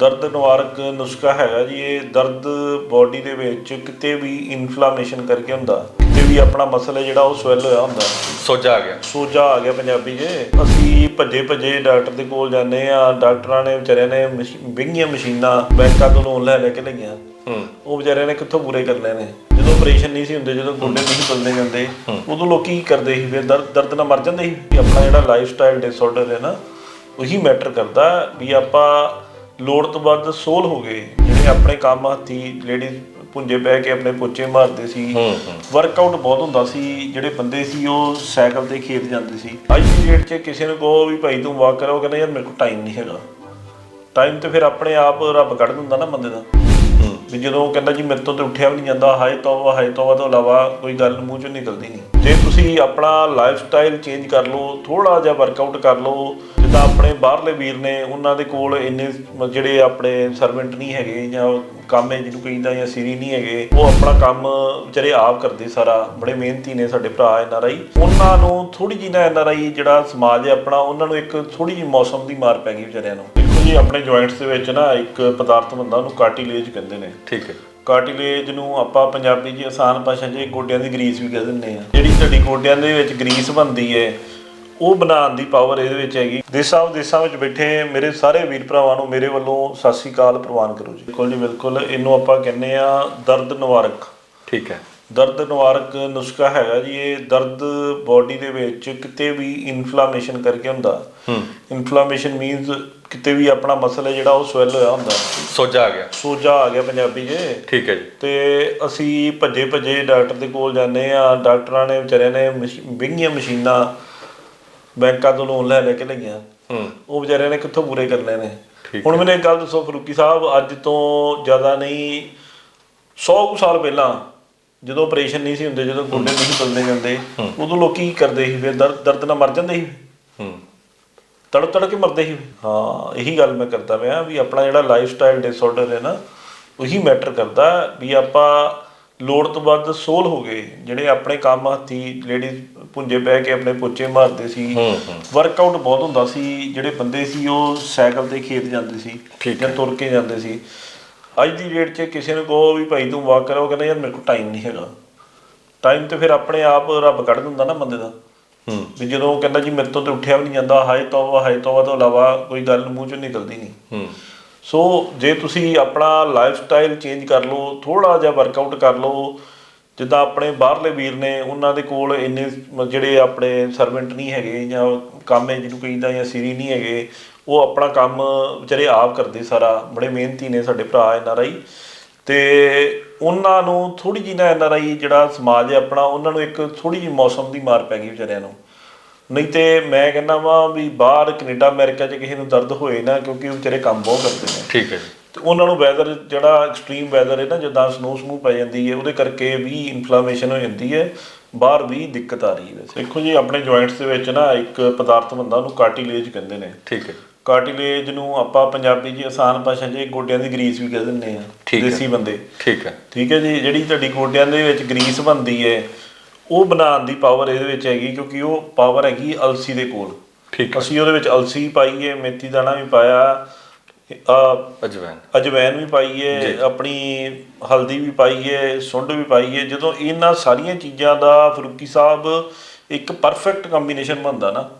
ਦਰਦ ਨਿਵਾਰਕ ਨੁਸਖਾ ਹੈਗਾ ਜੀ ਇਹ ਦਰਦ ਬਾਡੀ ਦੇ ਵਿੱਚ ਕਿਤੇ ਵੀ ਇਨਫਲੇਮੇਸ਼ਨ ਕਰਕੇ ਹੁੰਦਾ ਕਿਤੇ ਵੀ ਆਪਣਾ ਮਸਲ ਹੈ ਜਿਹੜਾ ਉਹ ਸਵੈਲ ਹੋਇਆ ਹੁੰਦਾ। ਸੋਜਾ ਆ ਗਿਆ। ਸੋਜਾ ਆ ਗਿਆ ਪੰਜਾਬੀ 'ਚ। ਅਸੀਂ ਭੱਜੇ ਭੱਜੇ ਡਾਕਟਰ ਦੇ ਕੋਲ ਜਾਂਦੇ ਆ ਡਾਕਟਰਾਂ ਨੇ ਵਿਚਾਰਿਆਂ ਨੇ ਵਿੰਗੀਆਂ ਮਸ਼ੀਨਾਂ ਬੈਂਕਾਂ ਤੋਂ ਲੋਨ ਲੈ ਲੈ ਕੇ ਲਈਆਂ। ਉਹ ਵਿਚਾਰਿਆਂ ਨੇ ਕਿੱਥੋਂ ਪੂਰੇ ਕਰਨੇ ਨੇ? ਜਦੋਂ ਆਪਰੇਸ਼ਨ ਨਹੀਂ ਸੀ ਹੁੰਦੇ ਜਦੋਂ ਗੋਡੇ ਨਹੀਂ ਬਦਲਦੇ ਜਾਂਦੇ ਉਦੋਂ ਲੋਕੀ ਕੀ ਕਰਦੇ ਸੀ? ਫਿਰ ਦਰਦ ਦਰਦ ਨਾਲ ਮਰ ਜਾਂਦੇ ਸੀ। ਆਪਣਾ ਜਿਹੜਾ ਲਾਈਫ ਸਟਾਈਲ ਡਿਸਆਰਡਰ ਹੈ ਨਾ ਉਹੀ ਮੈਟਰ ਕਰਦਾ ਵੀ ਆਪਾਂ ਲੋੜ ਤੋਂ ਵੱਧ ਸੋਲ ਹੋ ਗਏ। ਜਿਹੜੇ ਆਪਣੇ ਕੰਮ ਹੱਥੀ ਲੇਡੀਜ਼ ਪੁੰਜੇ ਬਹਿ ਕੇ ਆਪਣੇ ਪੋਚੇ ਮਾਰਦੇ ਸੀ। ਵਰਕਆਊਟ ਬਹੁਤ ਹੁੰਦਾ ਸੀ। ਜਿਹੜੇ ਬੰਦੇ ਸੀ ਉਹ ਸਾਈਕਲ ਤੇ ਖੇਤ ਜਾਂਦੇ ਸੀ। ਅੱਜ ਦੀ ਡੇਟ 'ਚ ਕਿਸੇ ਨੂੰ ਕਹੋ ਵੀ ਭਾਈ ਤੂੰ ਵਾਕ ਕਰੋ ਕਹਿੰਦਾ ਯਾਰ ਮੇਰੇ ਕੋਲ ਟਾਈਮ ਨਹੀਂ ਹੈਗਾ। ਟਾਈਮ ਤੇ ਫਿਰ ਆਪਣੇ ਆਪ ਰੱਬ ਕੱਢ ਦਿੰਦਾ ਨਾ ਬੰਦੇ ਦਾ। ਵੀ ਜਦੋਂ ਉਹ ਕਹਿੰਦਾ ਜੀ ਮੇਰੇ ਤੋਂ ਤੇ ਉੱਠਿਆ ਵੀ ਨਹੀਂ ਜਾਂਦਾ ਹਾਏ ਤੌਬਾ ਹਾਏ ਤੌਬਾ ਤੋਂ ਇਲਾਵਾ ਕੋਈ ਗੱਲ ਮੂੰਹ ਚੋਂ ਨਿਕਲਦੀ ਨਹੀਂ। ਜੇ ਤੁਸੀਂ ਆਪਣਾ ਲਾਈਫ ਸਟਾਈਲ ਚੇਂਜ ਕਰ ਲਓ ਥੋੜਾ ਜਿਹਾ ਵਰਕਆਊਟ ਕਰ ਲਓ ਜਿੱਦਾਂ ਆਪਣੇ ਬਾਹਰਲੇ ਵੀਰ ਨੇ ਉਹਨਾਂ ਦੇ ਕੋਲ ਇੰਨੇ ਜਿਹੜੇ ਆਪਣੇ ਸਰਵੈਂਟ ਨਹੀਂ ਹੈਗੇ ਜਾਂ ਕੰਮ ਹੈ ਜਿਹਨੂੰ ਕਹਿੰਦਾ ਜਾਂ ਸਿਰੀ ਨਹੀਂ ਹੈਗੇ ਉਹ ਆਪਣਾ ਕੰਮ ਵਿਚਾਰੇ ਆਪ ਕਰਦੇ ਸਾਰਾ ਬੜੇ ਮਿਹਨਤੀ ਨੇ ਸਾਡੇ ਭਰਾ ਐਨ ਆਰ ਆਈ। ਉਹਨਾਂ ਨੂੰ ਥੋੜੀ ਜਿਹੀ ਨਾ ਐਨ ਆਰ ਆਈ ਜਿਹੜਾ ਸਮਾਜ ਹੈ ਆਪਣਾ ਉਹਨਾਂ ਨੂੰ ਇੱਕ ਥੋੜੀ ਜਿਹੀ ਮੌਸਮ ਦੀ ਮਾਰ ਪੈ ਗਈ ਵਿਚਾਰਿਆਂ ਨੂੰ। ਦੇਖੋ ਜੀ ਆਪਣੇ ਜੁਆਇੰਟਸ ਦੇ ਵਿੱਚ ਨਾ ਇੱਕ ਪਦਾਰਥ ਹੁੰਦਾ ਉਹਨੂੰ ਕਾਰਟਿਲੇਜ ਕਹਿੰਦੇ ਨੇ। ਠੀਕ ਹੈ। ਕਾਰਟਿਲੇਜ ਨੂੰ ਆਪਾਂ ਪੰਜਾਬੀ 'ਚ ਆਸਾਨ ਭਾਸ਼ਾ 'ਚ ਗੋਡਿਆਂ ਦੀ ਗਰੀਸ ਵੀ ਕਹਿ ਦਿੰਦੇ ਆ ਜਿਹੜੀ ਤੁਹਾਡੀ ਗੋਡਿਆਂ ਦੇ ਵਿੱਚ ਗਰੀਸ ਬਣਦੀ ਹੈ ਉਹ ਬਣਾਉਣ ਦੀ ਪਾਵਰ ਇਹਦੇ ਵਿੱਚ ਹੈਗੀ। ਦੇਸਾਂ ਵਿਦੇਸਾਂ ਵਿੱਚ ਬੈਠੇ ਮੇਰੇ ਸਾਰੇ ਵੀਰ ਭਰਾਵਾਂ ਨੂੰ ਮੇਰੇ ਵੱਲੋਂ ਸਤਿ ਸ੍ਰੀ ਅਕਾਲ ਪ੍ਰਵਾਨ ਕਰੋ ਜੀ। ਬਿਲਕੁਲ ਜੀ ਬਿਲਕੁਲ। ਇਹਨੂੰ ਆਪਾਂ ਕਹਿੰਦੇ ਆ ਦਰਦ ਨਿਵਾਰਕ। ਠੀਕ ਹੈ। ਦਰਦ ਨਿਵਾਰਕ ਨੁਸਖਾ ਹੈਗਾ ਜੀ ਇਹ ਦਰਦ ਬਾਡੀ ਦੇ ਵਿੱਚ ਕਿਤੇ ਵੀ ਇਨਫਲੇਮੇਸ਼ਨ ਕਰਕੇ ਹੁੰਦਾ। ਹੂੰ। ਇਨਫਲੇਮੇਸ਼ਨ ਮੀਨਸ ਕਿਤੇ ਵੀ ਆਪਣਾ ਮਸਲ ਹੈ ਜਿਹੜਾ ਉਹ ਸਵੈਲ ਹੋਇਆ ਹੁੰਦਾ। ਸੋਜਾ ਆ ਗਿਆ। ਸੋਜਾ ਆ ਗਿਆ ਪੰਜਾਬੀ 'ਚ। ਠੀਕ ਹੈ ਜੀ। ਤੇ ਅਸੀਂ ਭੱਜੇ ਭੱਜੇ ਡਾਕਟਰ ਦੇ ਕੋਲ ਜਾਂਦੇ ਆ ਡਾਕਟਰਾਂ ਨੇ ਵਿਚਾਰਿਆਂ ਨੇ ਵਿੰਗੀਆਂ ਮਸ਼ੀਨਾਂ ਬੈਂਕਾਂ ਤੋਂ ਲੋਨ ਲੈ ਲੈ ਕੇ ਲਈਆਂ। ਹੂੰ। ਉਹ ਵਿਚਾਰਿਆਂ ਨੇ ਕਿੱਥੋਂ ਪੂਰੇ ਕਰਨੇ ਨੇ? ਹੁਣ ਮੈਨੂੰ ਇੱਕ ਗੱਲ ਦੱਸੋ ਫਰੂਕੀ ਸਾਹਿਬ ਅੱਜ ਤੋਂ ਜ਼ਿਆਦਾ ਨਹੀਂ 100 ਕੁ ਸਾਲ ਪਹਿਲਾਂ ਜਦੋਂ ਆਪਰੇਸ਼ਨ ਨਹੀਂ ਸੀ ਹੁੰਦੇ ਜਦੋਂ ਗੋਡੇ ਨਹੀਂ ਬਦਲਦੇ ਜਾਂਦੇ ਉਦੋਂ ਲੋਕੀ ਕੀ ਕਰਦੇ ਸੀ ਫਿਰ? ਦਰਦ ਦਰਦ ਨਾਲ ਮਰ ਜਾਂਦੇ ਸੀ? ਹੂੰ। ਤੜ ਤੜ ਕੇ ਮਰਦੇ ਸੀ। ਹਾਂ ਇਹੀ ਗੱਲ ਮੈਂ ਕਰਦਾ ਪਿਆ ਵੀ ਆਪਣਾ ਜਿਹੜਾ ਲਾਈਫ ਸਟਾਈਲ ਡਿਸਆਰਡਰ ਹੈ ਨਾ ਉਹੀ ਮੈਟਰ ਕਰਦਾ ਵੀ ਆਪਾਂ ਲੋੜ ਤੋਂ ਵੱਧ ਸੋਲ ਹੋ ਗਏ ਜਿਹੜੇ ਆਪਣੇ ਕੰਮ ਹੱਥੀ ਲੇਡੀਜ਼ ਪੁੰਜੇ ਬਹਿ ਕੇ ਆਪਣੇ ਪੋਚੇ ਮਾਰਦੇ ਸੀ। ਵਰਕਆਊਟ ਬਹੁਤ ਹੁੰਦਾ ਸੀ। ਜਿਹੜੇ ਬੰਦੇ ਸੀ ਉਹ ਸਾਈਕਲ ਤੇ ਖੇਤ ਜਾਂਦੇ ਸੀ ਜਾਂ ਤੁਰ ਕੇ ਜਾਂਦੇ ਸੀ। ਅੱਜ ਦੀ ਡੇਟ 'ਚ ਕਿਸੇ ਨੂੰ ਕਹੋ ਵੀ ਭਾਈ ਤੂੰ ਵਾਕ ਕਰੋ ਕਹਿੰਦਾ ਯਾਰ ਮੇਰੇ ਕੋਲ ਟਾਈਮ ਨਹੀਂ ਹੈਗਾ। ਟਾਈਮ ਤੇ ਫਿਰ ਆਪਣੇ ਆਪ ਰੱਬ ਕੱਢ ਦਿੰਦਾ ਨਾ ਬੰਦੇ ਦਾ। ਹੂੰ। ਵੀ ਜਦੋਂ ਉਹ ਕਹਿੰਦਾ ਜੀ ਮੇਰੇ ਤੋਂ ਤੇ ਉੱਠਿਆ ਵੀ ਨਹੀਂ ਜਾਂਦਾ ਹਾਏ ਤੌਬਾ ਹਾਏ ਤੌਬਾ ਤੋਂ ਇਲਾਵਾ ਕੋਈ ਗੱਲ ਮੂੰਹ ਚੋਂ ਨਿਕਲਦੀ ਨਹੀਂ। ਹੂੰ। ਸੋ ਜੇ ਤੁਸੀਂ ਆਪਣਾ ਲਾਈਫ ਸਟਾਈਲ ਚੇਂਜ ਕਰ ਲਓ ਥੋੜਾ ਜਿਹਾ ਵਰਕਆਊਟ ਕਰ ਲਓ ਜਿੱਦਾਂ ਆਪਣੇ ਬਾਹਰਲੇ ਵੀਰ ਨੇ, ਉਹਨਾਂ ਦੇ ਕੋਲ ਇੰਨੇ ਜਿਹੜੇ ਆਪਣੇ ਸਰਵੈਂਟ ਨਹੀਂ ਹੈਗੇ ਜਾਂ ਕੰਮ ਹੈ ਜਿਹਨੂੰ ਕਹਿੰਦਾ ਜਾਂ ਸੀਰੀ ਨਹੀਂ ਹੈਗੇ, ਉਹ ਆਪਣਾ ਕੰਮ ਵਿਚਾਰੇ ਆਪ ਕਰਦੇ ਸਾਰਾ, ਬੜੇ ਮਿਹਨਤੀ ਨੇ ਸਾਡੇ ਭਰਾ ਐਨ ਆਰ ਆਈ। ਤੇ ਉਹਨਾਂ ਨੂੰ ਥੋੜੀ ਜਿਹੀ ਨਾ ਐਨ ਆਰ ਆਈ ਜਿਹੜਾ ਸਮਾਜ ਹੈ ਆਪਣਾ, ਉਹਨਾਂ ਨੂੰ ਇੱਕ ਥੋੜੀ ਜਿਹੀ ਮੌਸਮ ਦੀ ਮਾਰ ਪੈ ਗਈ ਵਿਚਾਰਿਆਂ ਨੂੰ। ਨਹੀਂ ਤੇ ਮੈਂ ਕਹਿੰਦਾ ਵਾਂ ਵੀ ਬਾਹਰ ਕੈਨੇਡਾ, ਅਮਰੀਕਾ 'ਚ ਕਿਸੇ ਨੂੰ ਦਰਦ ਹੋਏ ਨਾ, ਕਿਉਂਕਿ ਉਹ ਵਿਚਾਰੇ ਕੰਮ ਬਹੁਤ ਕਰਦੇ ਨੇ। ਠੀਕ ਹੈ ਜੀ। ਤੇ ਉਹਨਾਂ ਨੂੰ ਵੈਦਰ ਜਿਹੜਾ ਐਕਸਟ੍ਰੀਮ ਵੈਦਰ ਹੈ ਨਾ ਜਿੱਦਾਂ ਸਨੋ ਸਮੂ ਪੈ ਜਾਂਦੀ ਹੈ ਉਹਦੇ ਕਰਕੇ ਵੀ ਇਨਫਲੇਮੇਸ਼ਨ ਹੋ ਜਾਂਦੀ ਹੈ ਬਾਹਰ ਵੀ ਦਿੱਕਤ ਆ ਰਹੀ ਹੈ ਵੈਸੇ। ਦੇਖੋ ਜੀ ਆਪਣੇ ਜੁਆਇੰਟਸ ਦੇ ਵਿੱਚ ਨਾ ਇੱਕ ਪਦਾਰਥ ਹੁੰਦਾ ਉਹਨੂੰ ਕਾਰਟਿਲੇਜ ਕਹਿੰਦੇ ਨੇ। ਠੀਕ ਹੈ। ਕਾਰਟਿਲੇਜ ਨੂੰ ਆਪਾਂ ਪੰਜਾਬੀ 'ਚ ਆਸਾਨ ਭਾਸ਼ਾ 'ਚ ਗੋਡਿਆਂ ਦੀ ਗਰੀਸ ਵੀ ਕਹਿ ਦਿੰਦੇ ਆ ਹੈ। ਦੇਸੀ ਬੰਦੇ। ਠੀਕ ਹੈ। ਠੀਕ ਹੈ ਜੀ ਜਿਹੜੀ ਤੁਹਾਡੀ ਗੋਡਿਆਂ ਦੇ ਵਿੱਚ ਗਰੀਸ ਬਣਦੀ ਹੈ ਉਹ ਬਣਾਉਣ ਦੀ ਪਾਵਰ ਇਹਦੇ ਵਿੱਚ ਹੈਗੀ ਕਿਉਂਕਿ ਉਹ ਪਾਵਰ ਹੈਗੀ ਅਲਸੀ ਦੇ ਕੋਲ। ਠੀਕ ਹੈ। ਅਸੀਂ ਉਹਦੇ ਵਿੱਚ ਅਲਸੀ ਪਾਈਏ ਮੇਥੀ ਦਾਣਾ ਵੀ ਪਾਇਆ ਅਜਵੈਨ। ਅਜਵੈਨ ਵੀ ਪਾਈਏ ਆਪਣੀ ਹਲਦੀ ਵੀ ਪਾਈਏ ਸੁੰਡ ਵੀ ਪਾਈਏ ਜਦੋਂ ਇਹਨਾਂ ਸਾਰੀਆਂ ਚੀਜ਼ਾਂ ਦਾ ਫਰੂਕੀ ਸਾਹਿਬ ਇੱਕ ਪਰਫੈਕਟ ਕੰਬੀਨੇਸ਼ਨ ਬਣਦਾ ਨਾ।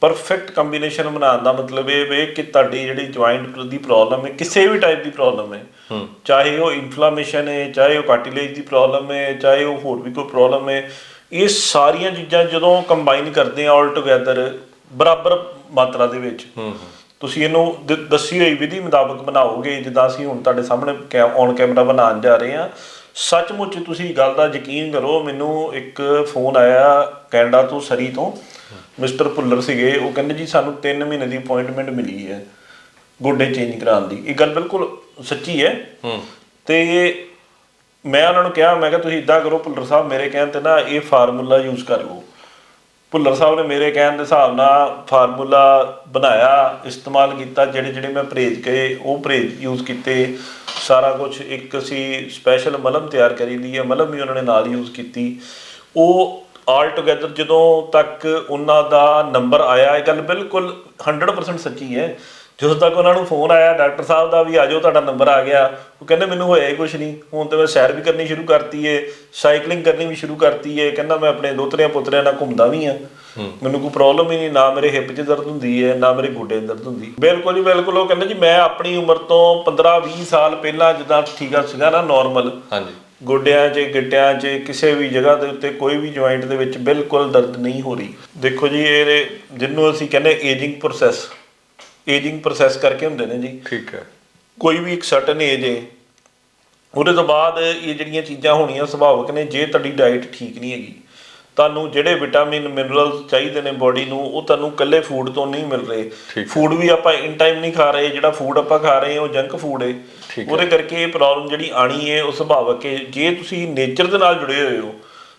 ਪਰਫੈਕਟ ਕੰਬੀਨੇਸ਼ਨ ਬਣਾਉਣ ਦਾ ਮਤਲਬ ਇਹ ਵੇ ਕਿ ਤੁਹਾਡੀ ਜਿਹੜੀ ਜੁਆਇੰਟ ਦੀ ਪ੍ਰੋਬਲਮ ਹੈ ਕਿਸੇ ਵੀ ਟਾਈਪ ਦੀ ਪ੍ਰੋਬਲਮ ਹੈ। ਹੂੰ। ਚਾਹੇ ਉਹ ਇਨਫਲੇਮੇਸ਼ਨ ਹੈ ਚਾਹੇ ਉਹ ਕਾਰਟਿਲੇਜ ਦੀ ਪ੍ਰੋਬਲਮ ਹੈ ਚਾਹੇ ਉਹ ਹੋਰ ਵੀ ਕੋਈ ਪ੍ਰੋਬਲਮ ਹੈ ਇਹ ਸਾਰੀਆਂ ਚੀਜ਼ਾਂ ਜਦੋਂ ਕੰਬਾਈਨ ਕਰਦੇ ਆ ਆਲ ਟੁਗੇਦਰ ਬਰਾਬਰ ਮਾਤਰਾ ਦੇ ਵਿੱਚ। ਹੂੰ ਹੂੰ। ਤੁਸੀਂ ਇਹਨੂੰ ਦੱਸੀ ਹੋਈ ਵਿਧੀ ਮੁਤਾਬਕ ਬਣਾਓਗੇ ਜਿੱਦਾਂ ਅਸੀਂ ਹੁਣ ਤੁਹਾਡੇ ਸਾਹਮਣੇ ਔਨ ਕੈਮਰਾ ਬਣਾਉਣ ਜਾ ਰਹੇ ਹਾਂ। ਸੱਚਮੁੱਚ ਤੁਸੀਂ ਗੱਲ ਦਾ ਯਕੀਨ ਕਰੋ ਮੈਨੂੰ ਇੱਕ ਫੋਨ ਆਇਆ ਕੈਨੇਡਾ ਤੋਂ ਸਰੀ ਤੋਂ। ਮਿਸਟਰ ਭੁੱਲਰ ਸੀਗੇ ਉਹ ਕਹਿੰਦੇ ਜੀ ਸਾਨੂੰ 3 ਮਹੀਨੇ ਦੀ ਅਪਾਇੰਟਮੈਂਟ ਮਿਲੀ ਹੈ ਗੋਡੇ ਚੇਂਜ ਕਰਾਉਣ ਦੀ। ਇਹ ਗੱਲ ਬਿਲਕੁਲ ਸੱਚੀ ਹੈ। ਹੂੰ। ਤੇ ਮੈਂ ਉਹਨਾਂ ਨੂੰ ਕਿਹਾ ਮੈਂ ਕਿਹਾ ਤੁਸੀਂ ਇਦਾਂ ਕਰੋ ਭੁੱਲਰ ਸਾਹਿਬ ਮੇਰੇ ਕਹਿਣ ਤੇ ਨਾ ਇਹ ਫਾਰਮੂਲਾ ਯੂਜ਼ ਕਰ ਲਓ। ਭੁੱਲਰ ਸਾਹਿਬ ਨੇ ਮੇਰੇ ਕਹਿਣ ਦੇ ਹਿਸਾਬ ਨਾਲ ਫਾਰਮੂਲਾ ਬਣਾਇਆ, ਇਸਤੇਮਾਲ ਕੀਤਾ, ਜਿਹੜੇ ਜਿਹੜੇ ਮੈਂ ਪਰਹੇਜ਼ ਕਰੇ ਉਹ ਪਰਹੇਜ਼ ਯੂਜ਼ ਕੀਤੇ। ਸਾਰਾ ਕੁਝ ਇੱਕ ਅਸੀਂ ਸਪੈਸ਼ਲ ਮਲਮ ਤਿਆਰ ਕਰੀ ਲਈ ਹੈ, ਮਲਮ ਵੀ ਉਹਨਾਂ ਨੇ ਨਾਲ ਯੂਜ਼ ਕੀਤੀ। ਉਹ ਆਲ ਟੁਗੇਦਰ ਜਦੋਂ ਤੱਕ ਉਹਨਾਂ ਦਾ ਨੰਬਰ ਆਇਆ, ਇਹ ਗੱਲ ਬਿਲਕੁਲ 100% ਸੱਚੀ ਹੈ। ਜਦੋਂ ਤੱਕ ਉਹਨਾਂ ਨੂੰ ਫੋਨ ਆਇਆ ਡਾਕਟਰ ਸਾਹਿਬ ਦਾ ਵੀ ਆਜੋ ਤੁਹਾਡਾ ਨੰਬਰ ਆ ਗਿਆ। ਉਹ ਕਹਿੰਦੇ ਮੈਨੂੰ ਹੋਇਆ ਹੀ ਕੁਝ ਨਹੀਂ। ਹੁਣ ਤੇ ਮੈਂ ਸੈਰ ਵੀ ਕਰਨੀ ਸ਼ੁਰੂ ਕਰਤੀ ਏ ਸਾਈਕਲਿੰਗ ਕਰਨੀ ਵੀ ਸ਼ੁਰੂ ਕਰਤੀ ਏ। ਕਹਿੰਦਾ ਮੈਂ ਆਪਣੇ ਦੋਤਰਿਆਂ ਪੁੱਤਰਿਆਂ ਨਾਲ ਘੁੰਮਦਾ ਵੀ ਆ। ਮੈਨੂੰ ਕੋਈ ਪ੍ਰੋਬਲਮ ਹੀ ਨਹੀਂ ਨਾ ਮੇਰੇ ਹਿੱਪ 'ਚ ਦਰਦ ਹੁੰਦੀ ਹੈ ਨਾ ਮੇਰੇ ਗੋਡੇ 'ਚ ਦਰਦ ਹੁੰਦੀ ਬਿਲਕੁਲ ਜੀ ਬਿਲਕੁਲ। ਉਹ ਕਹਿੰਦੇ ਜੀ ਮੈਂ ਆਪਣੀ ਉਮਰ ਤੋਂ 15 20 ਸਾਲ ਪਹਿਲਾਂ ਜਿੱਦਾਂ ਠੀਕ ਸੀਗਾ ਨਾ ਨਾਰਮਲ ਹਾਂਜੀ। ਗੋਡਿਆਂ 'ਚ ਗਿੱਟਿਆਂ 'ਚ ਕਿਸੇ ਵੀ ਜਗ੍ਹਾ ਦੇ ਉੱਤੇ ਕੋਈ ਵੀ ਜੁਆਇੰਟ ਦੇ ਵਿੱਚ ਬਿਲਕੁਲ ਦਰਦ ਨਹੀਂ ਹੋ ਰਹੀ। ਦੇਖੋ ਜੀ ਇਹ ਜਿਹਨੂੰ ਅਸੀਂ ਕਹਿੰਦੇ ਏਜਿੰਗ ਪ੍ਰੋਸੈਸ ਏਜਿੰਗ ਪ੍ਰੋਸੈਸ ਕਰਕੇ ਹੁੰਦੇ ਨੇ ਜੀ। ਠੀਕ ਹੈ। ਕੋਈ ਵੀ ਇੱਕ ਸਰਟਨ ਏਜ ਹੈ ਉਹਦੇ ਤੋਂ ਬਾਅਦ ਇਹ ਜਿਹੜੀਆਂ ਚੀਜ਼ਾਂ ਹੋਣੀਆਂ ਸੁਭਾਵਿਕ ਨੇ ਜੇ ਤੁਹਾਡੀ ਡਾਈਟ ਠੀਕ ਨਹੀਂ ਹੈਗੀ ਤੁਹਾਨੂੰ ਜਿਹੜੇ ਵਿਟਾਮਿਨ ਮਿਨਰਲਸ ਚਾਹੀਦੇ ਨੇ ਬੋਡੀ ਨੂੰ ਉਹ ਤੁਹਾਨੂੰ ਇਕੱਲੇ ਫੂਡ ਤੋਂ ਨਹੀਂ ਮਿਲ ਰਹੇ। ਫੂਡ ਵੀ ਆਪਾਂ ਇਨ ਟਾਈਮ ਨਹੀਂ ਖਾ ਰਹੇ ਜਿਹੜਾ ਫੂਡ ਆਪਾਂ ਖਾ ਰਹੇ ਹਾਂ ਉਹ ਜੰਕ ਫੂਡ ਹੈ। ਉਹਦੇ ਕਰਕੇ ਇਹ ਪ੍ਰੋਬਲਮ ਜਿਹੜੀ ਆਣੀ ਹੈ ਉਹ ਸੁਭਾਵਿਕ ਹੈ। ਜੇ ਤੁਸੀਂ ਨੇਚਰ ਦੇ ਨਾਲ ਜੁੜੇ ਹੋਏ ਹੋ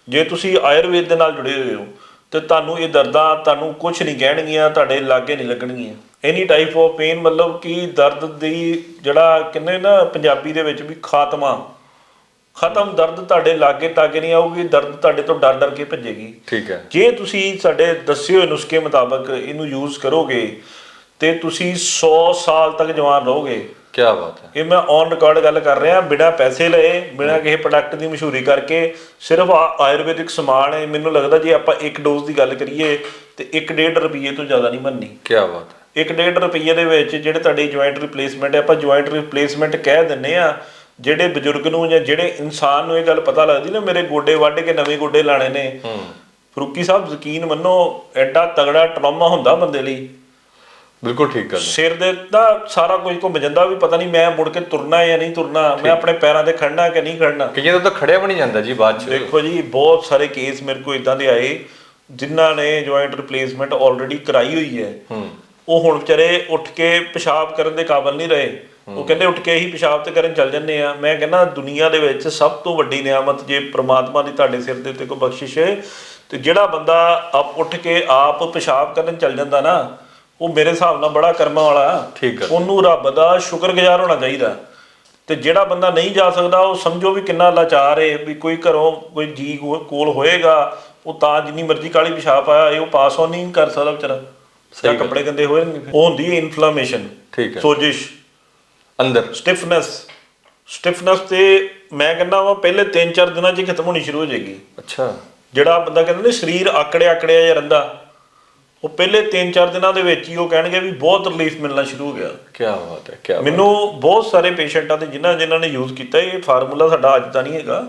ਜੇ ਤੁਸੀਂ ਆਯੁਰਵੇਦ ਦੇ ਨਾਲ ਜੁੜੇ ਹੋਏ ਹੋ ਤੇ ਤੁਹਾਨੂੰ ਇਹ ਦਰਦਾਂ ਤੁਹਾਨੂੰ ਕੁਝ ਨਹੀਂ ਕਹਿਣਗੀਆਂ ਤੁਹਾਡੇ ਲਾਗੇ ਨਹੀਂ ਲੱਗਣਗੀਆਂ। ਐਨੀ ਟਾਈਪ ਆਫ ਪੇਨ ਮਤਲਬ ਕਿ ਦਰਦ ਦੀ ਜਿਹੜਾ ਕਹਿੰਦੇ ਨਾ ਪੰਜਾਬੀ ਦੇ ਵਿੱਚ ਵੀ ਖਾਤਮਾ। ਖਤਮ ਦਰਦ ਤੁਹਾਡੇ ਲਾਗੇ ਤਾਗੇ ਨਹੀਂ ਆਊਗੀ ਦਰਦ ਤੁਹਾਡੇ ਤੋਂ ਡਰ ਡਰ ਕੇ ਭੱਜੇਗੀ। ਠੀਕ ਹੈ। ਜੇ ਤੁਸੀਂ ਸਾਡੇ ਦੱਸੇ ਹੋਏ ਨੁਸਖੇ ਮੁਤਾਬਕ ਇਹਨੂੰ ਯੂਜ਼ ਕਰੋਗੇ ਤੇ ਤੁਸੀਂ 100 ਸਾਲ ਤੱਕ ਜਵਾਨ ਰਹੋਗੇ। ਕੀ ਬਾਤ ਹੈ। ਇਹ ਮੈਂ ਔਨ ਰਿਕਾਰਡ ਗੱਲ ਕਰ ਰਿਹਾ ਬਿਨਾ ਪੈਸੇ ਲਏ ਬਿਨਾ ਕਿਸੇ ਪ੍ਰੋਡਕਟ ਦੀ ਮਸ਼ਹੂਰੀ ਕਰਕੇ ਸਿਰਫ ਆਯੁਰਵੈਦਿਕ ਸਮਾਨ ਹੈ ਮੈਨੂੰ ਲੱਗਦਾ ਜੇ ਆਪਾਂ ਇੱਕ ਡੋਜ਼ ਦੀ ਗੱਲ ਕਰੀਏ ਤੇ 1.5 ਰੁਪਏ ਤੋਂ ਜ਼ਿਆਦਾ ਨਹੀਂ ਬਣਨੀ ਕੀ ਬਾਤ ਹੈ। 1.5 ਰੁਪਏ ਦੇ ਵਿੱਚ ਜਿਹੜੇ ਤੁਹਾਡੀ ਜੁਆਇੰਟ ਰਿਪਲੇਸਮੈਂਟ ਹੈ ਆਪਾਂ ਜੁਆਇੰਟ ਰਿਪਲੇਸਮੈਂਟ ਕਹਿ ਦਿੰਨੇ ਆ ਜਿਹੜੇ ਬਜ਼ੁਰਗ ਨੂੰ ਜਾਂ ਜਿਹੜੇ ਇਨਸਾਨ ਨੂੰ ਇਹ ਗੱਲ ਪਤਾ ਲੱਗਦੀ ਨਾ ਮੇਰੇ ਗੋਡੇ ਵੱਢ ਕੇ ਨਵੇਂ ਗੋਡੇ ਲਾਣੇ ਨੇ। ਹੂੰ। ਫਰੂਕੀ ਸਾਹਿਬ ਯਕੀਨ ਮੰਨੋ ਐਡਾ ਤਗੜਾ ਟਰਾਮਾ ਹੁੰਦਾ ਬੰਦੇ ਲਈ। ਬਿਲਕੁਲ ਠੀਕ ਗੱਲ ਸਿਰ ਦੇ ਤਾਂ ਸਾਰਾ ਕੁਝ ਘੁੰਮ ਜਾਂਦਾ ਵੀ ਪਤਾ ਨਹੀਂ ਮੈਂ ਮੁੜ ਕੇ ਤੁਰਨਾ ਜਾਂ ਨਹੀਂ ਤੁਰਨਾ ਮੈਂ ਆਪਣੇ ਪੈਰਾਂ ਤੇ ਖੜਨਾ ਕਿ ਨਹੀਂ ਖੜਨਾ। ਕਈਆਂ ਦਾ ਤਾਂ ਖੜਿਆ ਵੀ ਨਹੀਂ ਜਾਂਦਾ ਜੀ ਬਾਅਦ ਚ। ਦੇਖੋ ਜੀ ਬਹੁਤ ਸਾਰੇ ਕੇਸ ਮੇਰੇ ਕੋਲ ਇਦਾਂ ਦੇ ਆਏ ਜਿਨ੍ਹਾਂ ਨੇ ਜੁਆਇੰਟ ਰਿਪਲੇਸਮੈਂਟ ਆਲਰੇਡੀ ਕਰਾਈ ਹੋਈ ਹੈ। ਹੂੰ। ਉਹ ਹੁਣ ਵਿਚਾਰੇ ਉੱਠ ਕੇ ਪਿਸ਼ਾਬ ਕਰਨ ਦੇ ਕਾਬਿਲ ਨਹੀਂ ਰਹੇ। ਉਹ ਕਹਿੰਦੇ ਉੱਠ ਕੇ ਹੀ ਪਿਸ਼ਾਬ ਤੇ ਕਰਨ ਚੱਲ ਜੰਨੇ ਆ। ਮੈਂ ਕਹਿੰਦਾ ਦੁਨੀਆ ਦੇ ਵਿੱਚ ਸਭ ਤੋਂ ਵੱਡੀ ਨਿਆਮਤ ਜੇ ਪ੍ਰਮਾਤਮਾ ਦੀ ਤੁਹਾਡੇ ਸਿਰ ਦੇ ਉੱਤੇ ਕੋਈ ਬਖਸ਼ਿਸ਼ ਹੈ ਤੇ ਜਿਹੜਾ ਬੰਦਾ ਆਪ ਉੱਠ ਕੇ ਆਪ ਪਿਸ਼ਾਬ ਕਰਨ ਚੱਲ ਜਾਂਦਾ ਨਾ ਉਹ ਮੇਰੇ ਹਿਸਾਬ ਨਾਲ ਬੜਾ ਕਰਮਾਂ ਵਾਲਾ। ਠੀਕ ਹੈ। ਉਹਨੂੰ ਰੱਬ ਦਾ ਸ਼ੁਕਰਗੁਜ਼ਾਰ ਹੋਣਾ ਚਾਹੀਦਾ। ਤੇ ਜਿਹੜਾ ਬੰਦਾ ਨਹੀਂ ਜਾ ਸਕਦਾ ਉਹ ਸਮਝੋ ਵੀ ਕਿੰਨਾ ਲਾਚਾਰ ਹੈ ਵੀ ਕੋਈ ਘਰੋਂ ਕੋਈ ਜੀ ਕੋਲ ਹੋਏਗਾ ਉਹ ਤਾਂ ਜਿੰਨੀ ਮਰਜ਼ੀ ਕਾਲੀ ਪਿਸ਼ਾਬ ਆਇਆ ਇਹ ਉਹ ਪਾਸ ਆਨ ਨਹੀਂ ਕਰ ਸਕਦਾ ਵਿਚਾਰਾ। ਜਾਂ ਕੱਪੜੇ ਗੰਦੇ ਹੋਏ ਨੇ ਉਹ ਹੁੰਦੀ ਹੈ ਇਨਫਲੇਮੇਸ਼ਨ ਠੀਕ ਹੈ। ਸੋਜਿਸ਼ ਅੰਦਰ। ਸਟਿਫਨੈਸ ਸਟਿਫਨੈਸ ਤੇ ਮੈਂ ਕਹਿੰਦਾ ਵਾ ਪਹਿਲੇ 3-4 ਦਿਨਾਂ 'ਚ ਖਤਮ ਹੋਣੀ ਸ਼ੁਰੂ ਹੋ ਜਾਏਗੀ। ਅੱਛਾ। ਜਿਹੜਾ ਬੰਦਾ ਕਹਿੰਦਾ ਨੇ ਸਰੀਰ ਆਕੜਿਆ ਆਕੜਿਆ ਜਿਹਾ ਰਹਿੰਦਾ। ਉਹ ਪਹਿਲੇ 3-4 ਦਿਨਾਂ ਦੇ ਵਿੱਚ ਹੀ ਉਹ ਕਹਿਣਗੇ ਵੀ ਬਹੁਤ ਰਿਲੀਫ ਮਿਲਣਾ ਸ਼ੁਰੂ ਹੋ ਗਿਆ। ਕੀ ਬਾਤ ਹੈ ਕੀ ਮੈਨੂੰ ਬਹੁਤ ਸਾਰੇ ਪੇਸ਼ੈਂਟਾਂ ਤੇ ਜਿਨ੍ਹਾਂ ਜਿਨ੍ਹਾਂ ਨੇ ਯੂਜ਼ ਕੀਤਾ ਇਹ ਫਾਰਮੂਲਾ ਸਾਡਾ ਅੱਜ ਦਾ ਨਹੀਂ ਹੈਗਾ।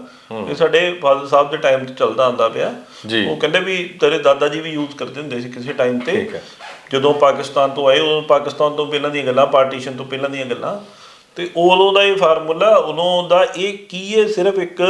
ਇਹ ਸਾਡੇ ਫਾਦਰ ਸਾਹਿਬ ਦੇ ਟਾਈਮ ਤੋਂ ਚੱਲਦਾ ਆਂਦਾ ਪਿਆ। ਜੀ। ਉਹ ਕਹਿੰਦੇ ਵੀ ਤੇਰੇ ਦਾਦਾ ਜੀ ਵੀ ਯੂਜ਼ ਕਰਦੇ ਹੁੰਦੇ ਸੀ ਕਿਸੇ ਟਾਈਮ ਤੇ। ਠੀਕ ਹੈ। ਜਦੋਂ ਪਾਕਿਸਤਾਨ ਤੋਂ ਆਏ ਉਦੋਂ ਪਾਕਿਸਤਾਨ ਤੋਂ ਪਹਿਲਾਂ ਦੀਆਂ ਗੱਲਾਂ ਪਾਰਟੀਸ਼ਨ ਤੋਂ ਪਹਿਲਾਂ ਦੀਆਂ ਗੱਲਾਂ। ਤੇ ਉਦੋਂ ਦਾ ਇਹ ਫਾਰਮੂਲਾ ਉਦੋਂ ਦਾ ਇਹ ਕੀ ਹੈ? ਸਿਰਫ ਇੱਕ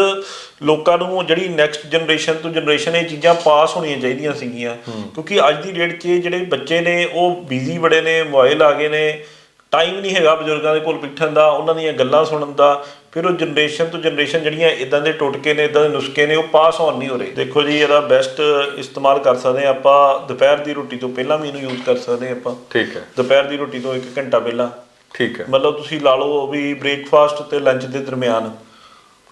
ਲੋਕਾਂ ਨੂੰ ਜਿਹੜੀ ਨੈਕਸਟ ਜਨਰੇਸ਼ਨ ਤੋਂ ਜਨਰੇਸ਼ਨ ਇਹ ਚੀਜ਼ਾਂ ਪਾਸ ਹੋਣੀਆਂ ਚਾਹੀਦੀਆਂ ਸੀਗੀਆਂ। ਕਿਉਂਕਿ ਅੱਜ ਦੀ ਡੇਟ 'ਚ ਜਿਹੜੇ ਬੱਚੇ ਨੇ ਉਹ ਬਿਜ਼ੀ ਬੜੇ ਨੇ ਮੋਬਾਈਲ ਆ ਗਏ ਨੇ ਟਾਈਮ ਨਹੀਂ ਹੈਗਾ ਬਜ਼ੁਰਗਾਂ ਦੇ ਕੋਲ ਬੈਠਣ ਦਾ ਉਹਨਾਂ ਦੀਆਂ ਗੱਲਾਂ ਸੁਣਨ ਦਾ। ਫਿਰ ਉਹ ਜਨਰੇਸ਼ਨ ਤੋਂ ਜਨਰੇਸ਼ਨ ਜਿਹੜੀਆਂ ਇਦਾਂ ਦੇ ਟੋਟਕੇ ਨੇ ਇਦਾਂ ਦੇ ਨੁਸਖੇ ਨੇ ਉਹ ਪਾਸ ਆਨ ਨਹੀਂ ਹੋ ਰਹੇ। ਦੇਖੋ ਜੀ ਇਹਦਾ ਬੈਸਟ ਇਸਤੇਮਾਲ ਕਰ ਸਕਦੇ ਹਾਂ ਆਪਾਂ। ਦੁਪਹਿਰ ਦੀ ਰੋਟੀ ਤੋਂ ਪਹਿਲਾਂ ਵੀ ਇਹਨੂੰ ਯੂਜ਼ ਕਰ ਸਕਦੇ ਆਪਾਂ। ਠੀਕ ਹੈ। ਦੁਪਹਿਰ ਦੀ ਰੋਟੀ ਤੋਂ 1 ਘੰਟਾ ਪਹਿਲਾਂ। ਠੀਕ ਹੈ। ਮਤਲਬ ਤੁਸੀਂ ਲਾ ਲਓ ਵੀ ਬ੍ਰੇਕਫਾਸਟ ਤੇ ਲੰਚ ਦੇ ਦਰਮਿਆਨ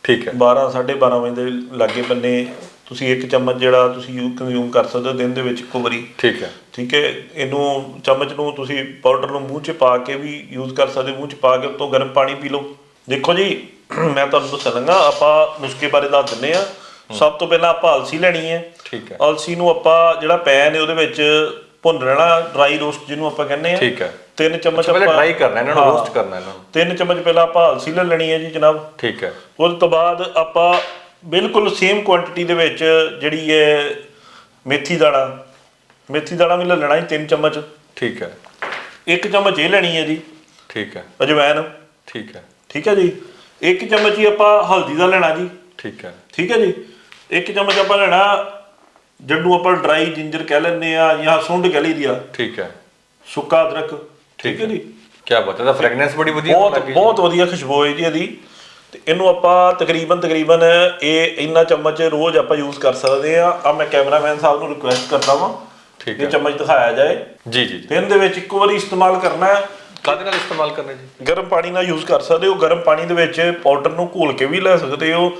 ਠੀਕ ਹੈ। 12 12:30 ਵਜੇ ਦੇ ਲਾਗੇ ਬੰਨੇ ਤੁਸੀਂ ਇੱਕ ਚਮਚ ਜਿਹੜਾ ਤੁਸੀਂ ਯੂ ਕੰਜ਼ਿਊਮ ਕਰ ਸਕਦੇ ਹੋ ਦਿਨ ਦੇ ਵਿੱਚ ਇੱਕੋ ਵਾਰੀ। ਠੀਕ ਹੈ। ਠੀਕ ਹੈ। ਇਹਨੂੰ ਚਮਚ ਨੂੰ ਤੁਸੀਂ ਪਾਊਡਰ ਨੂੰ ਮੂੰਹ 'ਚ ਪਾ ਕੇ ਵੀ ਯੂਜ਼ ਕਰ ਸਕਦੇ ਹੋ। ਮੂੰਹ 'ਚ ਪਾ ਕੇ ਉਤੋਂ ਗਰਮ ਪਾਣੀ ਪੀ ਲਓ। ਦੇਖੋ ਜੀ ਮੈਂ ਤੁਹਾਨੂੰ ਦੱਸਣ ਲੱਗਾ ਆਪਾਂ ਨੁਸਖੇ ਬਾਰੇ ਦੱਸ ਦਿੰਨੇ ਆ ਸਭ ਤੋਂ ਪਹਿਲਾਂ ਆਪਾਂ ਅਲਸੀ ਲੈਣੀ ਹੈ। ਠੀਕ ਹੈ। ਅਲਸੀ ਨੂੰ ਆਪਾਂ ਜਿਹੜਾ ਪੈਨ ਹੈ ਉਹਦੇ ਵਿੱਚ ਭੁੰਨ ਲੈਣਾ ਡਰਾਈ ਰੋਸਟ ਜਿਹਨੂੰ ਆਪਾਂ ਕਹਿੰਦੇ ਆ ਠੀਕ ਹੈ। ਤਿੰਨ ਚਮਚ ਪਹਿਲੇ ਡਰਾਈ ਕਰਨਾ ਇਹਨਾਂ ਨੂੰ। ਰੋਸਟ ਕਰਨਾ ਇਹਨਾਂ ਨੂੰ। ਤਿੰਨ ਚਮਚ ਪਹਿਲਾਂ ਆਪਾਂ ਅਲਸੀ ਲੈ ਲੈਣੀ ਹੈ ਜੀ ਜਨਾਬ। ਠੀਕ ਹੈ। ਉਸ ਤੋਂ ਬਾਅਦ ਆਪਾਂ ਬਿਲਕੁਲ ਸੇਮ ਕੁਆਂਟੀਟੀ ਦੇ ਵਿੱਚ ਜਿਹੜੀ ਹੈ ਮੇਥੀ ਦਾਣਾ ਮੇਥੀ ਦਾਣਾ ਵੀ ਲੈ ਲੈਣਾ ਜੀ ਤਿੰਨ ਚਮਚ। ਠੀਕ ਹੈ। ਇੱਕ ਚਮਚ ਇਹ ਲੈਣੀ ਹੈ ਜੀ ਠੀਕ ਹੈ। ਅਜਵਾਇਨ ਠੀਕ ਹੈ। ਠੀਕ ਹੈ ਜੀ? ਇੱਕ ਚਮਚ ਹੀ ਆਪਾਂ ਹਲਦੀ ਦਾ ਲੈਣਾ ਜੀ। ਠੀਕ ਹੈ। ਠੀਕ ਹੈ ਜੀ? ਇੱਕ ਚਮਚ ਆਪਾਂ ਲੈਣਾ ਜੱਡੂ ਆਪਾਂ ਡਰਾਈ ਜਿੰਜਰ ਕਹਿ ਲੈਂਦੇ ਆ ਜਾਂ ਸੁੰਡ ਕਹਿ ਲਈਦੀ ਆ। ਠੀਕ ਹੈ। ਸੁੱਕਾ ਅਦਰਕ। ਠੀਕ ਹੈ ਜੀ। ਕੀ ਬਾਤ ਹੈ ਦਾ ਫ੍ਰੈਗਨੈਂਸ ਬੜੀ ਵਧੀਆ ਬਹੁਤ ਲੱਗੀ ਬਹੁਤ ਵਧੀਆ ਖੁਸ਼ਬੂ ਹੈ ਜੀ ਇਹਦੀ। ਤੇ ਇਹਨੂੰ ਆਪਾਂ ਤਕਰੀਬਨ ਤਕਰੀਬਨ ਇਹ ਇੰਨਾ ਚਮਚ ਰੋਜ਼ ਆਪਾਂ ਯੂਜ਼ ਕਰ ਸਕਦੇ ਆ ਆ ਮੈਂ ਕੈਮਰਾਮੈਨ ਸਾਹਿਬ ਨੂੰ ਰਿਕੁਐਸਟ ਕਰਦਾ ਵਾਂ ਠੀਕ ਇਹ ਹੈ। ਚਮਚ ਦਿਖਾਇਆ ਜਾਏ। ਜੀ ਜੀ ਦਿਨ ਦੇ ਵਿੱਚ ਇੱਕੋ ਵਾਰੀ ਇਸਤੇਮਾਲ ਕਰਨਾ ਹੈ। ਕਾਦੇ ਨਾਲ ਇਸਤੇਮਾਲ ਕਰਨਾ ਜੀ? ਗਰਮ ਪਾਣੀ ਨਾਲ ਯੂਜ਼ ਕਰ ਸਕਦੇ ਹੋ। ਗਰਮ ਪਾਣੀ ਦੇ ਵਿੱਚ ਪਾਊਡਰ ਨੂੰ ਘੋਲ ਕੇ ਵੀ ਲੈ ਸਕਦੇ ਹੋ।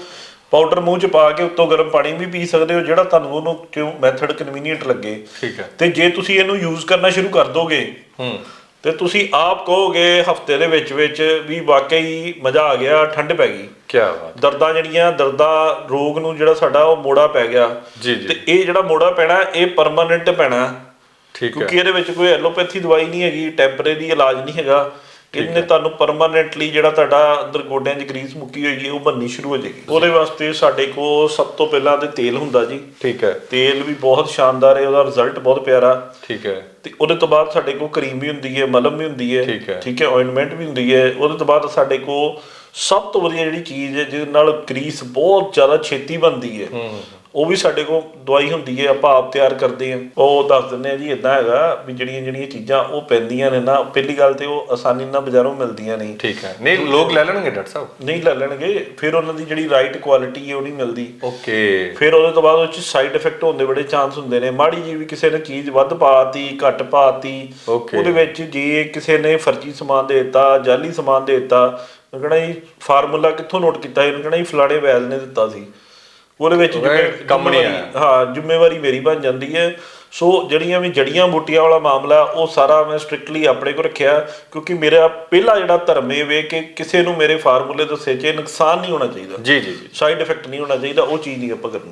ਪਾਊਡਰ ਮੂੰਹ 'ਚ ਪਾ ਕੇ ਉੱਤੋਂ ਗਰਮ ਪਾਣੀ ਵੀ ਪੀ ਸਕਦੇ ਹੋ ਜਿਹੜਾ ਤੁਹਾਨੂੰ ਉਹਨੂੰ ਕਿਉਂ ਮੈਥਡ ਕਨਵੀਨੀਅੰਟ ਲੱਗੇ। ਠੀਕ ਹੈ। ਤੇ ਜੇ ਤੁਸੀਂ ਇਹਨੂੰ ਯੂਜ਼ ਕਰਨਾ ਸ਼ੁਰੂ ਕਰ ਦੋਗੇ ਹੂੰ। ਤੇ ਤੁਸੀਂ ਆਪ ਕਹੋਗੇ ਹਫ਼ਤੇ ਦੇ ਵਿੱਚ ਵਿੱਚ ਵੀ ਵਾਕਈ ਮਜ਼ਾ ਆ ਗਿਆ ਠੰਡ ਪੈ ਗਈ। ਕੀ ਬਾਤ। ਦਰਦਾਂ ਜਿਹੜੀਆਂ ਦਰਦਾਂ ਰੋਗ ਨੂੰ ਜਿਹੜਾ ਸਾਡਾ ਉਹ ਮੋੜਾ ਪੈ ਗਿਆ। ਜੀ ਤੇ ਜੀ ਇਹ ਜਿਹੜਾ ਮੋੜਾ ਪੈਣਾ ਇਹ ਪਰਮਾਨੈਂਟ ਪੈਣਾ। ਠੀਕ ਹੈ ਕਿਉਂਕਿ ਇਹਦੇ ਵਿੱਚ ਕੋਈ ਐਲੋਪੈਥੀ ਦਵਾਈ ਨਹੀਂ ਹੈਗੀ ਟੈਂਪਰੇਰੀ ਇਲਾਜ ਨਹੀਂ ਹੈਗਾ। ਇਹਨੇ ਤੁਹਾਨੂੰ ਪਰਮਾਨੈਂਟਲੀ ਜਿਹੜਾ ਤੁਹਾਡਾ ਅੰਦਰ ਗੋਡਿਆਂ 'ਚ ਗਰੀਸ ਮੁੱਕੀ ਹੋਈ ਹੈ ਉਹ ਬੰਨੀ ਸ਼ੁਰੂ ਹੋ ਜਾਏਗੀ। ਉਹਦੇ ਵਾਸਤੇ ਸਾਡੇ ਕੋਲ ਸਭ ਤੋਂ ਪਹਿਲਾਂ ਤੇ ਤੇਲ ਹੁੰਦਾ ਜੀ। ਠੀਕ ਹੈ ਤੇਲ ਵੀ ਬਹੁਤ ਸ਼ਾਨਦਾਰ ਹੈ ਉਹਦਾ ਰਿਜ਼ਲਟ ਬਹੁਤ ਪਿਆਰਾ। ਠੀਕ ਹੈ ਤੇ ਉਹਦੇ ਤੋਂ ਬਾਅਦ ਸਾਡੇ ਕੋਲ ਕਰੀਮ ਵੀ ਹੁੰਦੀ ਹੈ ਮਲਮ ਵੀ ਹੁੰਦੀ ਹੈ ਠੀਕ ਹੈ। ਆਇੰਟਮੈਂਟ ਵੀ ਹੁੰਦੀ ਹੈ। ਉਹਦੇ ਤੋਂ ਬਾਅਦ ਸਾਡੇ ਕੋਲ ਸਭ ਤੋਂ ਵਧੀਆ ਜਿਹੜੀ ਚੀਜ਼ ਹੈ ਜਿਹਦੇ ਨਾਲ ਗਰੀਸ ਬਹੁਤ ਜ਼ਿਆਦਾ ਛੇਤੀ ਬਣਦੀ ਹੈ। ਉਹ ਵੀ ਸਾਡੇ ਕੋਲ ਦਵਾਈ ਹੁੰਦੀ ਹੈ ਆਪਾਂ ਆਪ ਤਿਆਰ ਕਰਦੇ ਹਾਂ। ਉਹ ਦੱਸ ਦਿੰਦੇ ਆ ਜੀ ਇਦਾਂ ਹੈਗਾ ਵੀ ਜਿਹੜੀਆਂ ਜਿਹੜੀਆਂ ਚੀਜ਼ਾਂ ਉਹ ਪੈਂਦੀਆਂ ਨੇ ਨਾ ਪਹਿਲੀ ਗੱਲ ਤੇ ਉਹ ਆਸਾਨੀ ਨਾਲ ਬਾਜ਼ਾਰੋਂ ਮਿਲਦੀਆਂ ਨਹੀਂ ਠੀਕ ਹੈ। ਨਹੀਂ ਲੋਕ ਲੈ ਲੈਣਗੇ ਡਾਕਟਰ ਸਾਹਿਬ? ਨਹੀਂ ਲੈ ਲੈਣਗੇ। ਫਿਰ ਉਹਨਾਂ ਦੀ ਜਿਹੜੀ ਰਾਈਟ ਕੁਆਲਿਟੀ ਹੈ ਉਹ ਨਹੀਂ ਮਿਲਦੀ। ਓਕੇ। ਫਿਰ ਉਹਦੇ ਤੋਂ ਬਾਅਦ ਉਹ ਚ ਸਾਈਡ ਇਫੈਕਟ ਹੋਣ ਦੇ ਬੜੇ ਚਾਂਸ ਹੁੰਦੇ ਨੇ। ਮਾੜੀ ਜੀ ਵੀ ਕਿਸੇ ਨੇ ਚੀਜ਼ ਵੱਧ ਪਾਤੀ ਘੱਟ ਪਾਤੀ. ਉਹਦੇ ਵਿੱਚ ਜੇ ਕਿਸੇ ਨੇ ਫਰਜ਼ੀ ਸਮਾਨ ਦੇ ਦਿੱਤਾ ਜਾਲੀ ਸਮਾਨ ਦੇ ਦਿੱਤਾ ਕਹਣਾ ਜੀ ਫਾਰਮੂਲਾ ਕਿੱਥੋਂ ਨੋਟ ਕੀਤਾ ਇਹਨੂੰ ਕਹਣਾ ਜੀ ਫਲਾਣੇ ਵੈਦ ਨੇ ਦਿੱਤਾ ਸੀ। ਉਹਦੇ ਵਿੱਚ ਜ਼ਿੰਮੇ- ਕੰਮ ਨਹੀਂ ਜ਼ਿੰਮੇਵਾਰੀ- ਹਾਂ ਜ਼ਿੰਮੇਵਾਰੀ ਮੇਰੀ ਬਣ ਜਾਂਦੀ ਹੈ। ਸੋ ਜਿਹੜੀਆਂ ਵੀ ਜੜੀਆਂ ਬੂਟੀਆਂ ਵਾਲਾ ਮਾਮਲਾ ਉਹ ਸਾਰਾ ਮੈਂ ਸਟ੍ਰਿਕਟਲੀ ਆਪਣੇ ਕੋਲ ਰੱਖਿਆ ਕਿਉਂਕਿ ਮੇਰਾ ਪਹਿਲਾ ਜਿਹੜਾ ਧਰਮ ਇਹ ਵੇ ਕਿ ਕਿਸੇ ਨੂੰ ਮੇਰੇ ਫਾਰਮੂਲੇ ਦੱਸੇ ਚ ਨੁਕਸਾਨ ਨਹੀਂ ਹੋਣਾ ਚਾਹੀਦਾ। ਜੀ ਜੀ ਜੀ। ਸਾਈਡ ਇਫੈਕਟ ਨਹੀਂ ਹੋਣਾ ਚਾਹੀਦਾ ਉਹ ਚੀਜ਼ ਨਹੀਂ ਆਪਾਂ ਕਰਨੀ